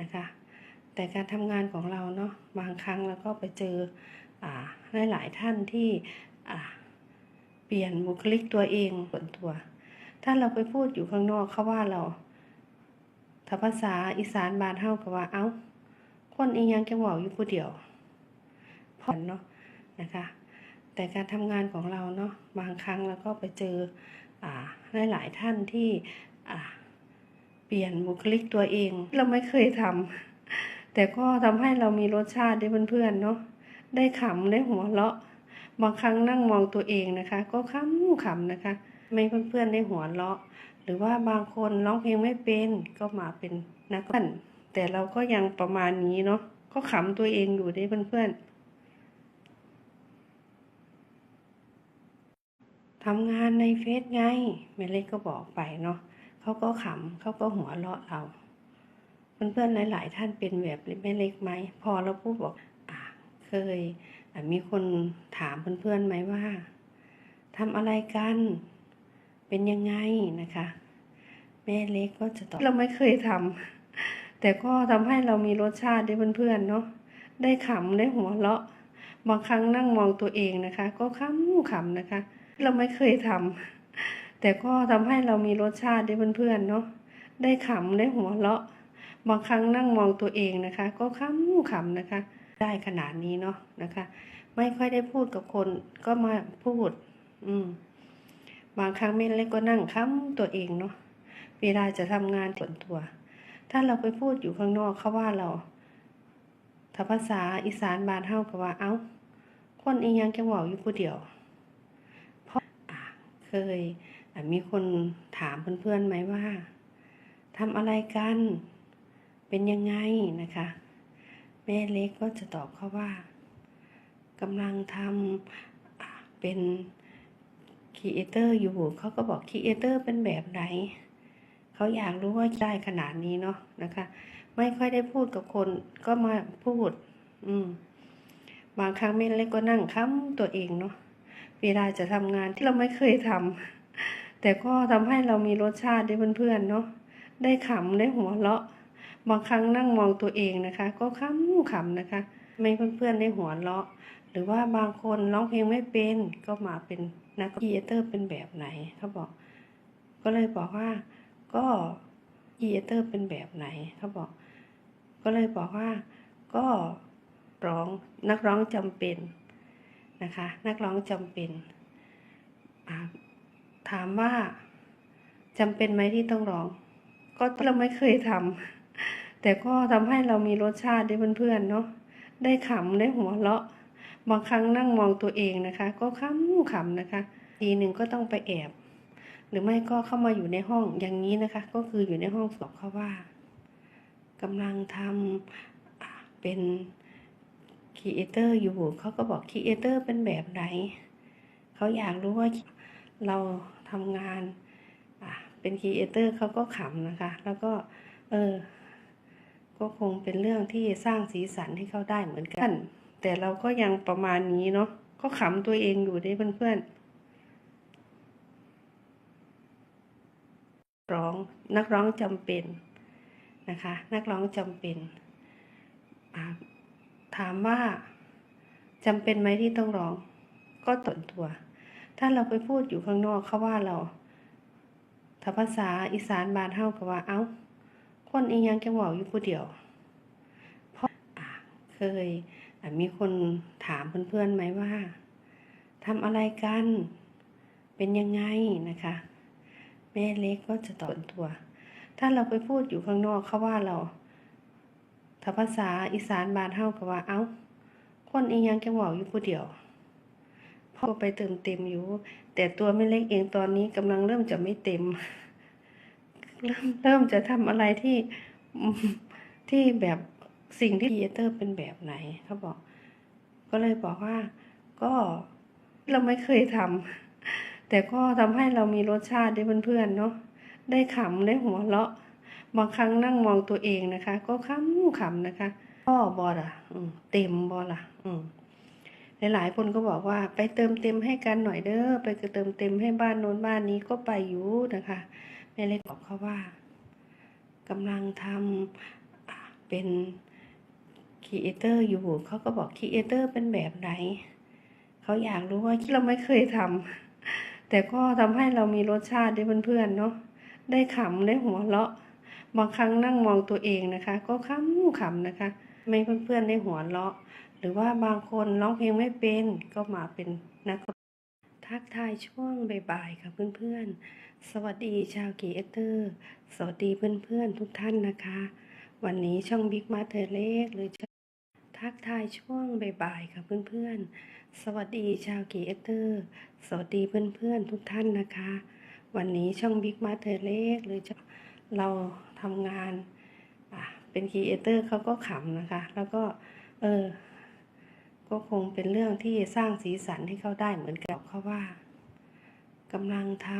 นะคะ แต่การทำงานของเราเนาะบางครั้งเราก็ไปเจออ่าหลายๆท่านที่เปลี่ยนบุคลิกตัวเองส่วนตัว ถ้าเราไปพูดอยู่ข้างนอกเขาว่าเราถ้าภาษาอีสานบานเฮาก็ว่าเอ้า คนอียังจะบอกอยู่ผู้เดียวผ่อนเนาะนะคะ แต่การทำงานของเราเนาะบางครั้งเราก็ไปเจออ่าหลายๆท่านที่ เปลี่ยนบุคลิกตัวเอง เราไม่เคยทำแต่ก็ทำให้เรามีรสชาติได้เพื่อนๆเนาะได้ขำได้หัวเราะ บางครั้งนั่งมองตัวเองนะคะ ก็ขำขำนะคะ ไม่เพื่อนๆได้หัวเราะ หรือว่าบางคนร้องเพลงไม่เป็นก็มาเป็นนักเต้นแต่เราก็ยังประมาณนี้เนาะก็ขำตัวเองอยู่ได้เพื่อนๆทำงานในเฟซไงแม่เล็กก็บอกไปเนาะ เขาก็ขำเขาก็หัวเราะเรา เพื่อนๆหลายๆท่านเป็นแบบแม่เล็กไหม พอเราพูดบอกอ่าเคยมีคนถามเพื่อนๆไหมว่าทำอะไรกัน เป็นยังไงนะคะ แม่เล็กก็จะตอบเราไม่เคยทำแต่ก็ทำให้เรามีรสชาติได้เพื่อนๆเนาะได้ขำได้หัวเราะบางครั้งนั่งมองตัวเองนะคะ ก็ขำขำนะคะ เราไม่เคยทำ แต่ก็ทำให้เรามีรสชาติได้เพื่อนๆเนาะได้ขำได้หัวเราะ บางครั้งนั่งมองตัวเองนะคะ ก็ขำขำนะคะ ได้ขนาดนี้เนาะนะคะ ไม่ค่อยได้พูดกับคนก็มาพูด อืม บางครั้งแม่เล็กก็นั่งค้ำตัวเองเนาะเวลาจะทำงานส่วนตัว ถ้าเราไปพูดอยู่ข้างนอกเขาว่าเราถ้าภาษาอีสานบานเฮาก็ว่าเอ้า คนอียังจะบอกอยู่ผู้เดียว เพราะอ่าเคย มีคนถามเพื่อนๆไหมว่าทำอะไรกัน เป็นยังไงนะคะ แม่เล็กก็จะตอบเขาว่ากำลังทำเป็นครีเอเตอร์อยู่เขาก็บอกครีเอเตอร์เป็นแบบไหนเขาอยากรู้ว่าได้ขนาดนี้เนาะนะคะ ไม่ค่อยได้พูดกับคนก็มาพูด อืม บางครั้งแม่เล็กก็นั่งค้ำตัวเองเนาะเวลาจะทำงานที่เราไม่เคยทำ แต่ก็ทำให้เรามีรสชาติได้เพื่อนๆเนาะได้ขำได้หัวเราะ บางครั้งนั่งมองตัวเองนะคะ ก็ขำขำนะคะไม่เพื่อนๆได้หัวเราะ หรือว่าบางคนร้องเพลงไม่เป็นก็มาเป็นนักครีเอเตอร์เป็นแบบไหนเขาบอก ก็เลยบอกว่าก็ครีเอเตอร์เป็นแบบไหนเขาบอก ก็เลยบอกว่าก็ร้องนักร้องจำเป็นนะคะ นักร้องจำเป็นอ่า ถามว่าจำเป็นไหมที่ต้องร้อง ก็เราไม่เคยทำแต่ก็ทำให้เรามีรสชาติได้เพื่อนๆเนาะได้ขำได้หัวเราะ บางครั้งนั่งมองตัวเองนะคะ ก็ขำขำนะคะ ทีหนึ่งก็ต้องไปแอบ หรือไม่ก็เข้ามาอยู่ในห้องอย่างนี้นะคะ ก็คืออยู่ในห้องสอบเขาว่ากำลังทำอ่าเป็นครีเอเตอร์อยู่เขาก็บอกครีเอเตอร์เป็นแบบไหนเขาอยากรู้ว่าเรา ทำงานเป็นครีเอเตอร์เขาก็ขำนะคะ แล้วก็เออก็คงเป็นเรื่องที่สร้างสีสันให้เขาได้เหมือนกัน แต่เราก็ยังประมาณนี้เนาะก็ขำตัวเองอยู่ได้เพื่อนๆร้องนักร้องจำเป็นนะคะ นักร้องจำเป็นถามว่าจำเป็นไหมที่ต้องร้อง ก็ตนตัว ถ้าเราไปพูดอยู่ข้างนอกเขาว่าเราถ้าภาษาอีสานบานเฮาก็ว่าเอ้า คนอียังจะบอกอยู่ผู้เดียว เพราะเคยมีคนถามเพื่อนๆไหมว่าทำอะไรกัน เป็นยังไงนะคะ แม่เล็กก็จะตอบตัว ถ้าเราไปพูดอยู่ข้างนอกเขาว่าเราถ้าภาษาอีสานบานเฮาก็ว่าเอ้า คนอียังจะบอกอยู่ผู้เดียว พอไปเติมเต็มอยู่ แต่ตัวแม่เล็กเองตอนนี้กำลังเริ่มจะไม่เต็ม เริ่มเริ่มจะทำอะไรที่ที่แบบสิ่งที่ครีเอเตอร์เป็นแบบไหนเขาบอก ก็เลยบอกว่า ก็เราไม่เคยทำแต่ก็ทำให้เรามีรสชาติได้เพื่อนๆเนาะได้ขำได้หัวเราะบางครั้งนั่งมองตัวเองนะคะ ก็ขำขำนะคะพ่อบอล่ะเต็มบอล่ะ อืม หลายๆคนก็บอกว่าไปเติมเต็มให้กันหน่อยเด้อไปเติมเต็มให้บ้านโน้นบ้านนี้ก็ไปอยู่นะคะแม่เล็กบอกเขาว่ากำลังทำอ่าเป็นครีเอเตอร์อยู่เขาก็บอกครีเอเตอร์เป็นแบบไหนเขาอยากรู้ว่าที่เราไม่เคยทำแต่ก็ทำให้เรามีรสชาติได้เพื่อนๆเนาะได้ขำได้หัวเราะบางครั้งนั่งมองตัวเองนะคะ ก็ขำขำนะคะ ไม่เพื่อนๆได้หัวเราะ รือว่าบางคนร้องเพลงไม่เป็นก็มาเป็นนักทักทายช่วงบ่ายๆค่ะเพื่อนๆ สวัสดีชาวกีเอเตอร์ สวัสดีเพื่อนๆทุกท่านนะคะ วันนี้ช่องบิ๊กมาเธอเล็กหรือทักทายช่วงบ่ายๆค่ะเพื่อนๆ สวัสดีชาวกีเอเตอร์ สวัสดีเพื่อนๆทุกท่านนะคะ วันนี้ช่องบิ๊กมาเธอเล็กหรือเราทำงานเป็นคีเอเตอร์เขาก็ขำนะคะ แล้วก็เออ ก็คงเป็นเรื่องที่สร้างสีสันให้เขาได้เหมือนกับเขาว่ากำลังท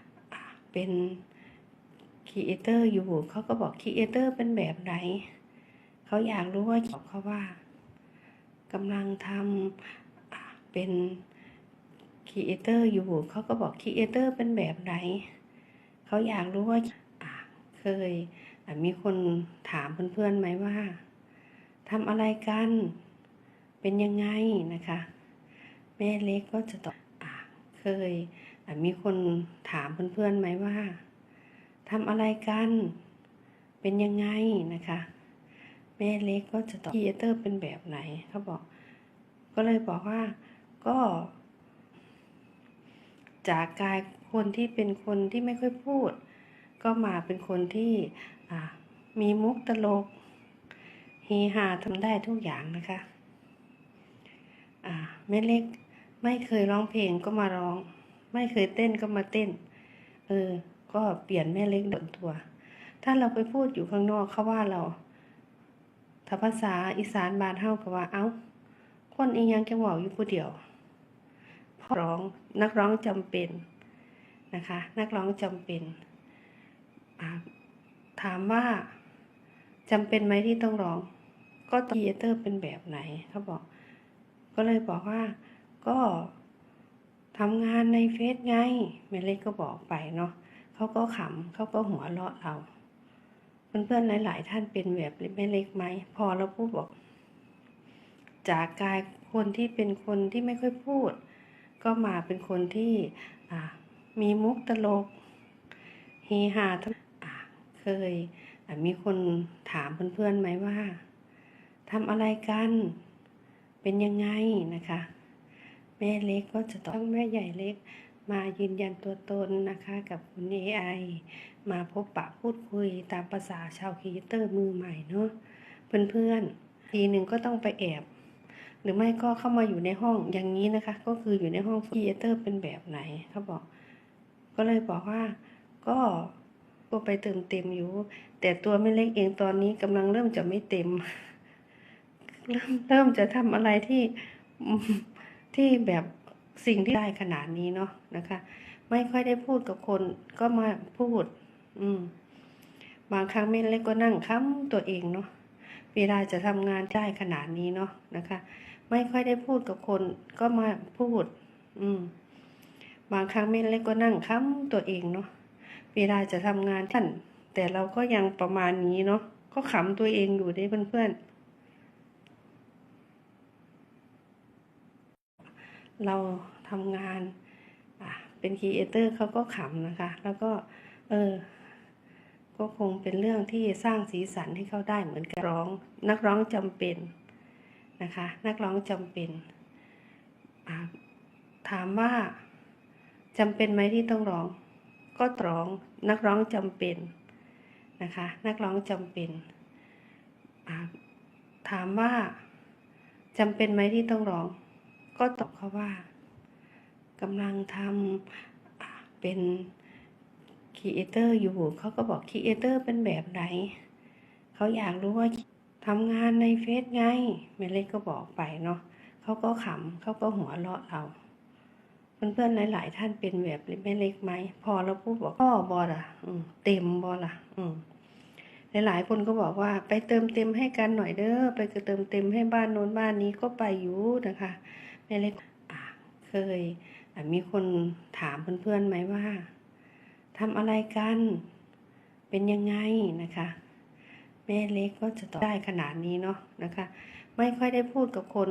ำเป็นครีเอเตอร์อยู่เขาก็บอกครีเอเตอร์เป็นแบบไหนเขาอยากรู้ว่าบอกเขาว่ากำลังทำเป็นครีเอเตอร์อยู่เขาก็บอกครีเอเตอร์เป็นแบบไหนเขาอยากรู้ว่าเคยมีคนถามเพื่อนๆไหมว่าทำอะไรกัน เป็นยังไงนะคะ แม่เล็กก็จะตอบอเคยมีคนถามเพื่อนๆไหมว่าทำอะไรกัน เป็นยังไงนะคะ แม่เล็กก็จะตอบครีเอเตอร์เป็นแบบไหนเขาบอก ก็เลยบอกว่าก็ จากกายคนที่เป็นคนที่ไม่ค่อยพูด ก็มาเป็นคนที่มีมุกตลกเฮฮาทำได้ทุกอย่างนะคะ แม่เล็ก ไม่เคยร้องเพลงก็มาร้อง ไม่เคยเต้นก็มาเต้น เออ ก็เปลี่ยนแม่เล็กดนตัว ถ้าเราไปพูดอยู่ข้างนอกเขาว่าเรา ถ้าภาษาอีสานบานเฮาก็ว่าเอ้า คนอียังจะบอกอยู่ผู้เดียวพราะร้องนักร้องจำเป็นนะคะ นักร้องจำเป็น ถามว่าจำเป็นไหมที่ต้องร้อง ก็ครีเอเตอร์เป็นแบบไหนเขาบอก ก็เลยบอกว่าก็ทำงานในเฟซไงแม่เล็กก็บอกไปเนาะเขาก็ขำเขาก็หัวเราะเราเพื่อนๆหลาย ๆ ท่านเป็นแบบแม่เล็กไหมพอเราพูดบอก จากกายคนที่เป็นคนที่ไม่ค่อยพูด ก็มาเป็นคนที่มีมุกตลกเฮฮาทั้งเคยมีคนถามเพื่อนๆไหมว่าทำอะไรกัน เป็นยังไงนะคะ แม่เล็กก็จะต้องแม่ใหญ่เล็กมายืนยันตัวตนนะคะกับคุณ AI มาพบปะพูดคุยตามภาษาชาวครีเอเตอร์มือใหม่เนาะเพื่อนๆทีหนึ่งก็ต้องไปแอบ หรือไม่ก็เข้ามาอยู่ในห้องอย่างนี้นะคะ ก็คืออยู่ในห้องครีเอเตอร์เป็นแบบไหนเขาบอก ก็เลยบอกว่าก็ก็ไปเติมเต็มอยู่ แต่ตัวไม่เล็กเองตอนนี้กำลังเริ่มจะไม่เต็ม เริ่มเริ่มจะทำอะไรที่ที่แบบสิ่งที่ได้ขนาดนี้เนาะนะคะ ไม่ค่อยได้พูดกับคนก็มาพูด อืม บางครั้งแม่เล็กก็นั่งค้ำตัวเองเนาะเวลาจะทำงานได้ขนาดนี้เนาะนะคะ ไม่ค่อยได้พูดกับคนก็มาพูด อืม บางครั้งแม่เล็กก็นั่งค้ำตัวเองเนาะเวลาจะทำงานท่านแต่เราก็ยังประมาณนี้เนาะก็ขำตัวเองอยู่ด้เพื่อนๆ เราทำงานเป็นครีเอเตอร์เขาก็ขำนะคะ แล้วก็เออก็คงเป็นเรื่องที่สร้างสีสันให้เขาได้เหมือนกับร้อง นักร้องจำเป็นนะคะ นักร้องจำเป็น ถามว่าจำเป็นไหมที่ต้องร้อง ก็ร้องนักร้องจำเป็นนะคะ นักร้องจำเป็น ถามว่าจำเป็นไหมที่ต้องร้อง ก็ตอบเขาว่ากำลังทำเป็นครีเอเตอร์อยู่ เขาก็บอกครีเอเตอร์เป็นแบบไหน เขาอยากรู้ว่าทำงานในเฟซไงแม่เล็กก็บอกไปเนาะเขาก็ขำเขาก็หัวเราะเราเพื่อนๆหลาย ๆ ท่านเป็นแบบแม่เล็กไหม พอเราพูดบอกพ่อบอล่ะอืเต็มบอล่ะ อืมหลายๆคนก็บอกว่าไปเติมเต็มให้กันหน่อยเด้อไปเติมเต็มให้บ้านโน้นบ้านนี้ก็ไปอยู่นะคะ เล็กเคยมีคนถามเพื่อนๆไหมว่าทำอะไรกัน เป็นยังไงนะคะ แม่เล็กก็จะตอบได้ขนาดนี้เนาะนะคะ ไม่ค่อยได้พูดกับคน